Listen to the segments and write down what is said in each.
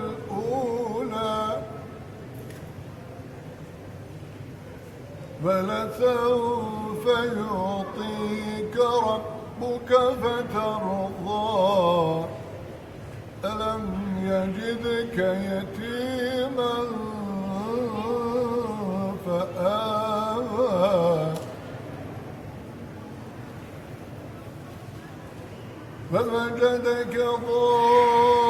الأولى ولسوف يعطيك ربك فترضى ألم يجدك يتيما فآوى ووجدك ضالا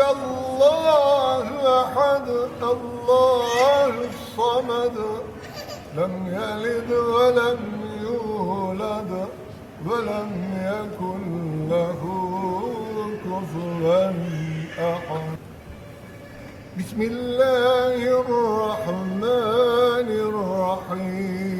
Allahu ahad, Allahu samad. Lem yelid ve lem yulad ve lem yekun lehu kufuven ahad. Bismillahirrahmanirrahim.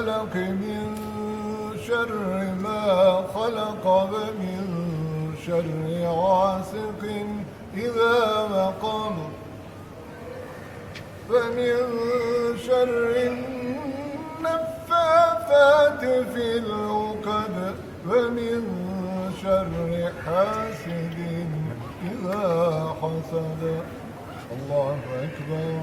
الفلق من شر ما خلق ومن شر غاسق إذا وقب ومن شر النفاثات في العقد. ومن شر حاسد إذا حسد. الله أكبر.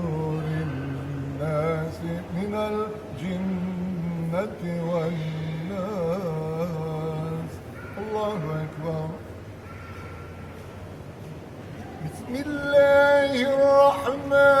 من الجنة والناس. الله أكبر. بسم الله الرحمن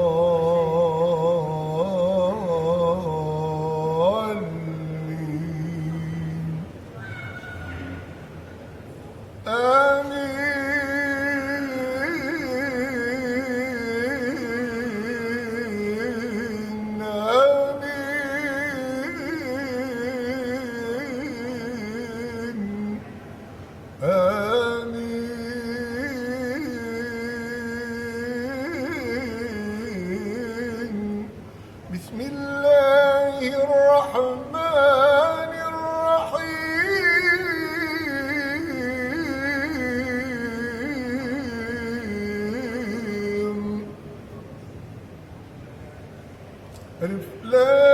Elif la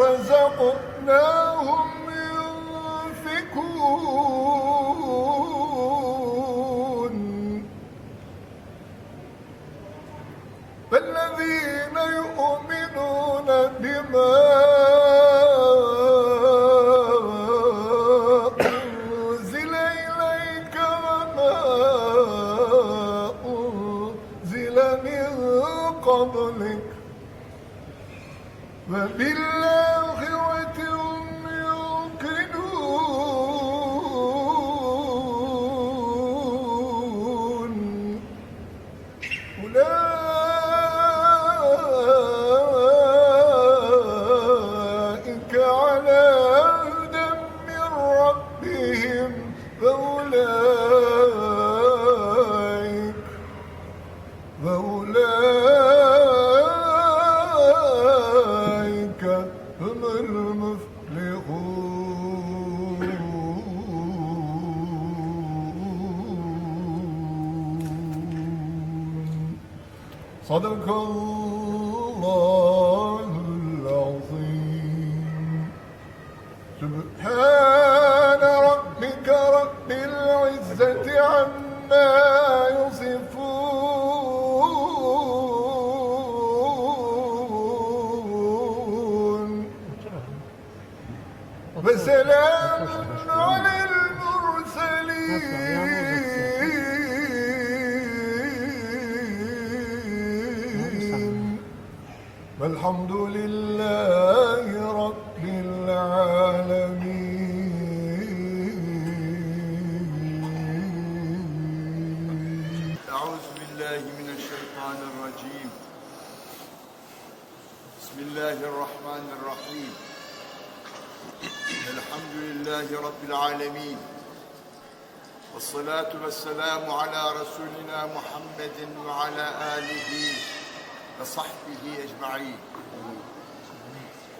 رزقناه بالله من الشيطان الرجيم. بسم الله الرحمن الرحيم. الحمد لله رب العالمين. والصلاة والسلام على رسولنا محمد وعلى آله وصحبه أجمعين.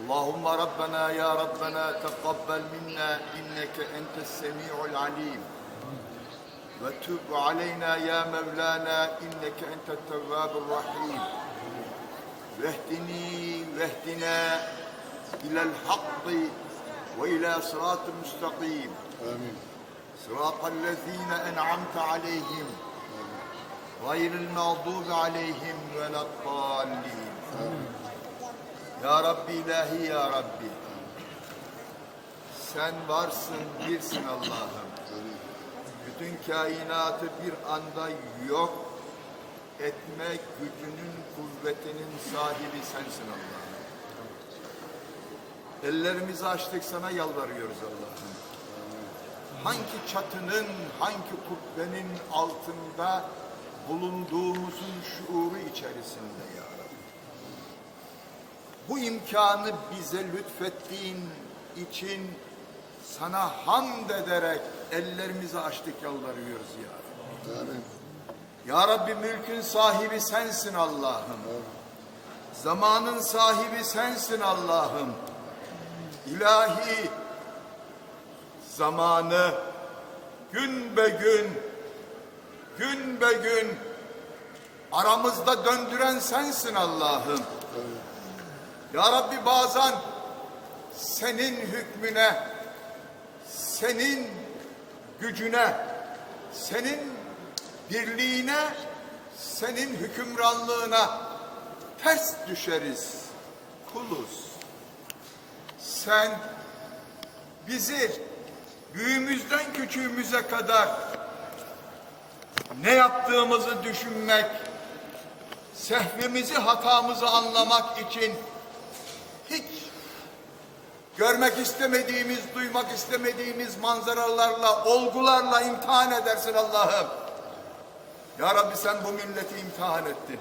اللهم ربنا يا ربنا تقبل منا إنك أنت السميع العليم. وتب علينا يا مولانا إنك أنت التواب الرحيم. واهدني واهدنا إلى الحق وإلى صراط مستقيم. آمين. صراط الذين أنعمت عليهم. غير المغضوب عليهم ولا الضالين. Ya Rabbi ilahi ya Rabbi. Sen varsın, birsin Allah'ım. Bütün kainatı bir anda yok etme gücünün, kuvvetinin sahibi sensin Allah'ım. Ellerimizi açtık sana yalvarıyoruz Allah'ım. Hangi çatının, hangi kubbenin altında bulunduğumuzun şuuru içerisinde ya Rabbi. Bu imkanı bize lütfettiğin için sana hamd ederek ellerimizi açtık yalvarıyoruz ya Rabbi. Amin. Ya Rabbi mülkün sahibi sensin Allah'ım. Zamanın sahibi sensin Allah'ım. İlahi zamanı gün be gün, gün be gün aramızda döndüren sensin Allah'ım. Ya Rabbi bazen senin hükmüne, senin gücüne, senin birliğine, senin hükümranlığına ters düşeriz. Kuluz. Sen bizi büyüğümüzden küçüğümüze kadar ne yaptığımızı düşünmek, sehvimizi, hatamızı anlamak için hiç görmek istemediğimiz, duymak istemediğimiz manzaralarla, olgularla imtihan edersin Allah'ım. Ya Rabbi sen bu milleti imtihan ettin.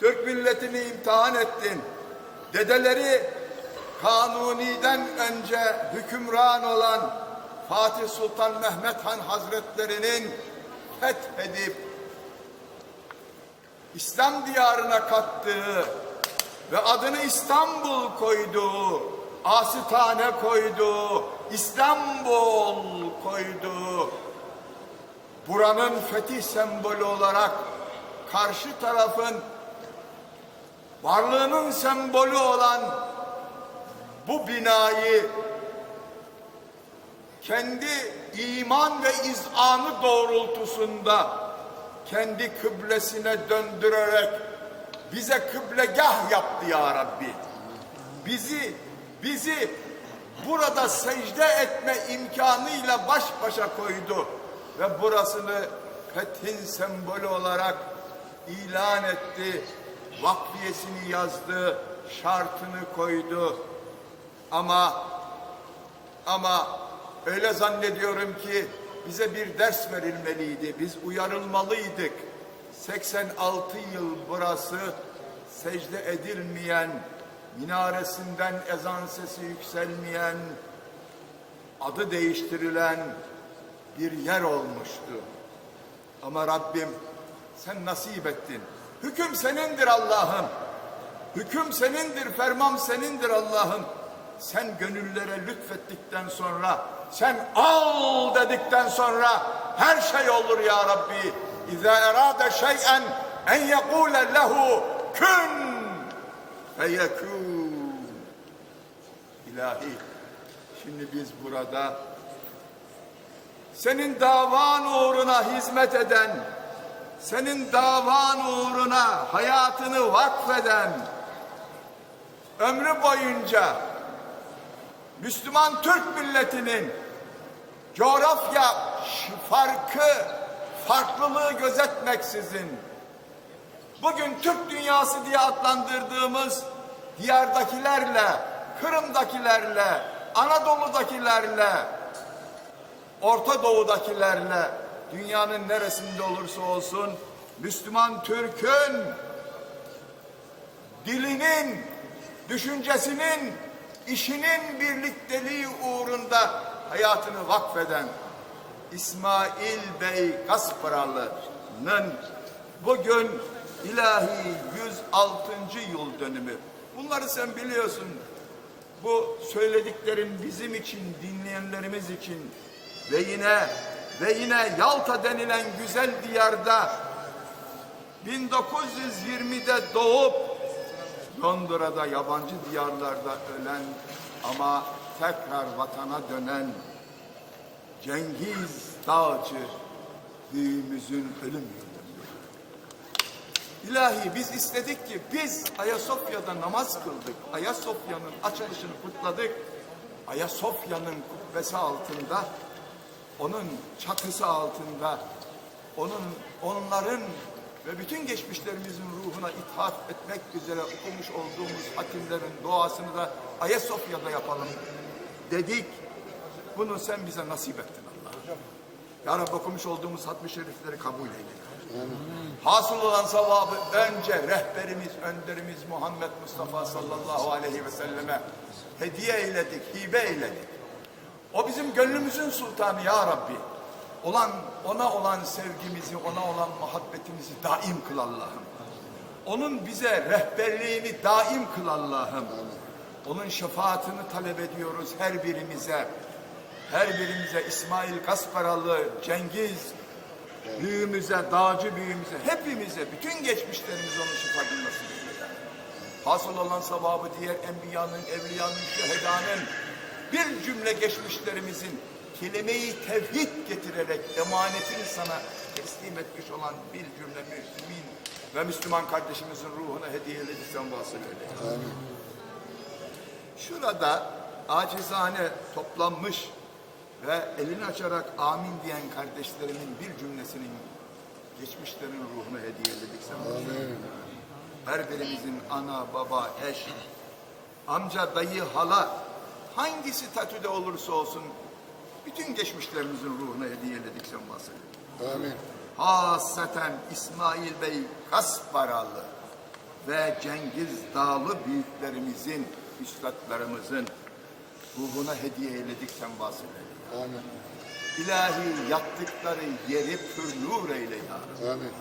Türk milletini imtihan ettin. Dedeleri Kanuni'den önce hükümran olan Fatih Sultan Mehmet Han Hazretlerinin fethedip İslam diyarına kattığı ve adını İstanbul koyduğu, Asitane koyduğu, İstanbul koyduğu buranın fetih sembolü olarak karşı tarafın varlığının sembolü olan bu binayı kendi iman ve izanı doğrultusunda kendi kıblesine döndürerek bize kıblegah yaptı ya Rabbi. Bizi bizi burada secde etme imkanıyla baş başa koydu ve burasını fethin sembolü olarak ilan etti. Vakfiyesini yazdı, şartını koydu. Ama ama öyle zannediyorum ki bize bir ders verilmeliydi. Biz uyarılmalıydık. 86 yıl burası secde edilmeyen, minaresinden ezan sesi yükselmeyen, adı değiştirilen bir yer olmuştu. Ama Rabbim sen nasip ettin. Hüküm senindir Allah'ım. Hüküm senindir, ferman senindir Allah'ım. Sen gönüllere lütfettikten sonra, sen al dedikten sonra her şey olur ya Rabbi. İza erade şey'en en yekule lehu kün feyekûn. İlahi, şimdi biz burada senin davan uğruna hizmet eden, senin davan uğruna hayatını vakfeden, ömrü boyunca Müslüman Türk milletinin coğrafya farkı, farklılığı gözetmeksizin bugün Türk dünyası diye adlandırdığımız diyardakilerle, Kırım'dakilerle, Anadolu'dakilerle, Orta Doğu'dakilerle dünyanın neresinde olursa olsun Müslüman Türk'ün dilinin, düşüncesinin, işinin birlikteliği uğrunda hayatını vakfeden İsmail Bey Gasparalı'nın bugün ilahi 106. yıl dönümü. Bunları sen biliyorsun. Bu söylediklerim bizim için, dinleyenlerimiz için ve yine ve yine Yalta denilen güzel diyarda 1920'de doğup Londra'da yabancı diyarlarda ölen ama tekrar vatana dönen Cengiz Dağcı büyüğümüzün ölüm yıldönümü. İlahi biz istedik ki biz Ayasofya'da namaz kıldık. Ayasofya'nın açılışını kutladık. Ayasofya'nın kubbesi altında, onun çatısı altında, onun onların ve bütün geçmişlerimizin ruhuna ithaf etmek üzere okumuş olduğumuz hatimlerin duasını da Ayasofya'da yapalım dedik. Bunu sen bize nasip ettin Allah. Ya Rabbi okumuş olduğumuz hatmi şerifleri kabul eyle. Hasıl olan sevabı önce rehberimiz, önderimiz Muhammed Mustafa sallallahu aleyhi ve selleme hediye eyledik, hibe eyledik. O bizim gönlümüzün sultanı ya Rabbi. Olan, ona olan sevgimizi, ona olan muhabbetimizi daim kıl Allah'ım. Onun bize rehberliğini daim kıl Allah'ım. Onun şefaatini talep ediyoruz her birimize. Her birimize İsmail Kasparalı, Cengiz büyüğümüze, dağcı büyüğümüze, hepimize, bütün geçmişlerimize onun nasip eyle. Hasıl olan sevabı diğer enbiyanın, evliyanın, şühedanın, bir cümle geçmişlerimizin kelime-i tevhid getirerek emanetini sana teslim etmiş olan bir cümle Müslümin ve Müslüman kardeşimizin ruhuna hediye edilsen eyle. Şurada acizane toplanmış ve elini açarak amin diyen kardeşlerimin bir cümlesinin geçmişlerin ruhuna hediye vasıl eyle. Her birimizin ana, baba, eş, amca, dayı, hala hangi statüde olursa olsun bütün geçmişlerimizin ruhuna hediye edildik sen. Amin. Hasaten İsmail Bey Kasparalı ve Cengiz Dağlı büyüklerimizin, üstadlarımızın ruhuna hediye eyledik sen vasıl eyle. Amin. İlahi yattıkları yeri pür nur eyle ya Rabbi. Amin.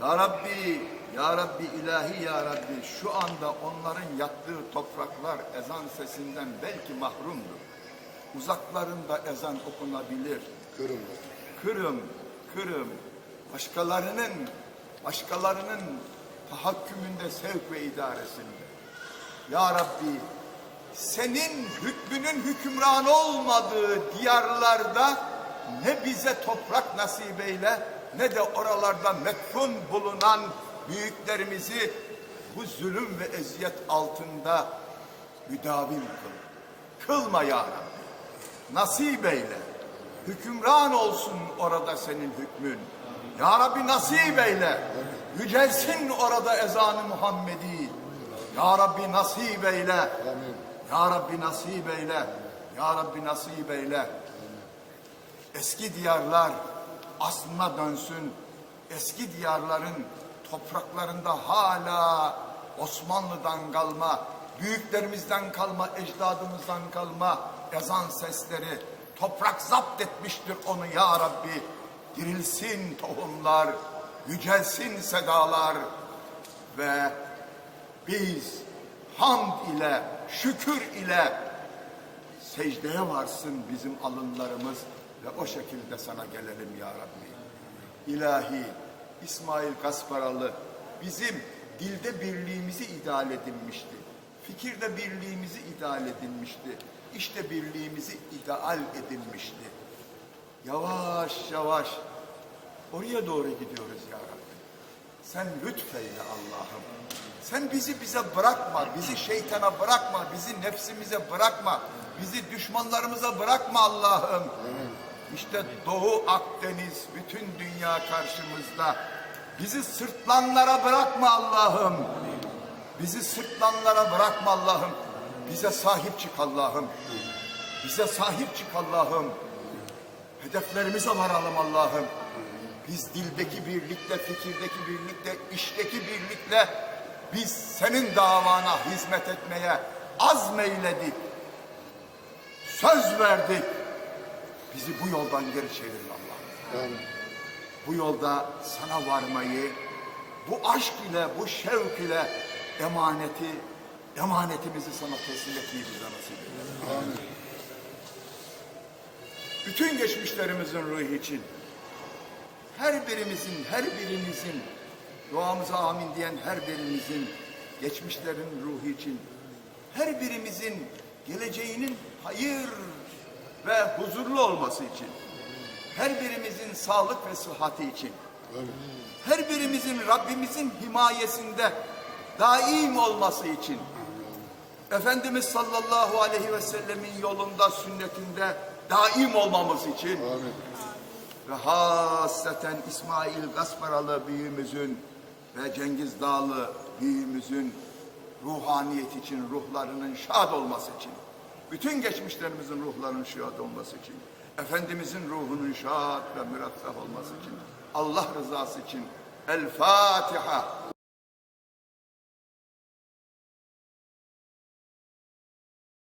Ya Rabbi, Ya Rabbi, ilahi Ya Rabbi şu anda onların yattığı topraklar ezan sesinden belki mahrumdur. Uzaklarında ezan okunabilir. Kırım'da. Kırım, Kırım, başkalarının, başkalarının tahakkümünde, sevk ve idaresinde. Ya Rabbi, senin hükmünün hükümran olmadığı diyarlarda ne bize toprak nasip eyle, ne de oralarda metfun bulunan büyüklerimizi bu zulüm ve eziyet altında müdavim kıl. Kılma ya Rabbi. Nasip eyle. Hükümran olsun orada senin hükmün. Ya Rabbi nasip eyle. Yücelsin orada ezanı Muhammedi. Ya Rabbi nasip eyle. Amin. Ya Rabbi nasip eyle. Ya Rabbi nasip eyle. Eski diyarlar aslına dönsün. Eski diyarların topraklarında hala Osmanlı'dan kalma, büyüklerimizden kalma, ecdadımızdan kalma ezan sesleri toprak zapt etmiştir onu ya Rabbi. Dirilsin tohumlar, yücelsin sedalar ve biz hamd ile, şükür ile secdeye varsın bizim alınlarımız ve o şekilde sana gelelim ya Rabbi. İlahi İsmail Kasparalı bizim dilde birliğimizi ideal edinmişti. Fikirde birliğimizi ideal edinmişti. İşte birliğimizi ideal edinmişti. Yavaş yavaş oraya doğru gidiyoruz ya Rabbi. Sen lütfeyle Allah'ım. Sen bizi bize bırakma, bizi şeytana bırakma, bizi nefsimize bırakma, bizi düşmanlarımıza bırakma Allah'ım. İşte Doğu Akdeniz, bütün dünya karşımızda. Bizi sırtlanlara bırakma Allah'ım. Bizi sırtlanlara bırakma Allah'ım. Bize sahip çık Allah'ım. Bize sahip çık Allah'ım. Hedeflerimize varalım Allah'ım. Biz dildeki birlikle, fikirdeki birlikle, işteki birlikle biz senin davana hizmet etmeye azmeyledik. Söz verdik. Bizi bu yoldan geri çevir Allah'ım. Amin. Bu yolda sana varmayı, bu aşk ile, bu şevk ile emaneti, emanetimizi sana teslim etmeyi bize nasip eyle. Amin. bütün geçmişlerimizin ruhu için her birimizin, her birimizin duamıza amin diyen her birimizin geçmişlerin ruhu için her birimizin geleceğinin hayır ve huzurlu olması için her birimizin sağlık ve sıhhati için her birimizin Rabbimizin himayesinde daim olması için Efendimiz sallallahu aleyhi ve sellemin yolunda, sünnetinde daim olmamız için Amin. Ve hasreten İsmail Gasparalı büyüğümüzün ve Cengiz Dağlı büyüğümüzün ruhaniyet için, ruhlarının şad olması için, bütün geçmişlerimizin ruhlarının şad olması için, Efendimizin ruhunun şad ve müreffeh olması için, Allah rızası için El Fatiha.